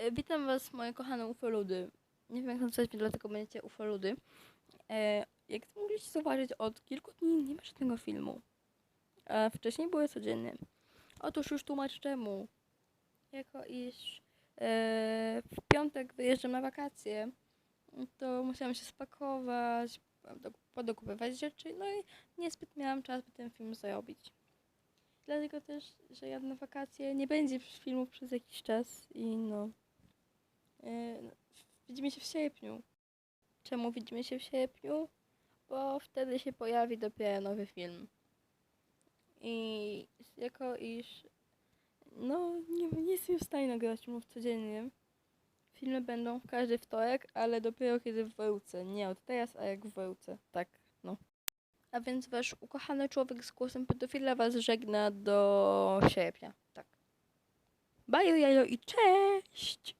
E, Witam Was, moje kochane ufoludy. Nie wiem, jak nazwać dlatego będziecie ufoludy. E, jak mogliście zauważyć, od kilku dni nie ma żadnego filmu. A wcześniej były codziennie. Otóż już tłumaczę czemu. Jako iż e, w piątek wyjeżdżam na wakacje, to musiałam się spakować, do- podokupywać rzeczy, no i niezbyt miałam czas, by ten film zrobić. Dlatego też, że jadę na wakacje, nie będzie filmów przez jakiś czas i no. Yy, widzimy się w sierpniu. Czemu widzimy się w sierpniu? Bo wtedy się pojawi dopiero nowy film. I jako iż. No, nie, nie jestem w stanie nagrywać filmów codziennie. Filmy będą każdy wtorek, ale dopiero kiedy wrócę. Nie od teraz, a jak wrócę. Tak, no. A więc wasz ukochany człowiek z głosem pedofila was żegna do sierpnia. Tak. Bye, jajo i cześć!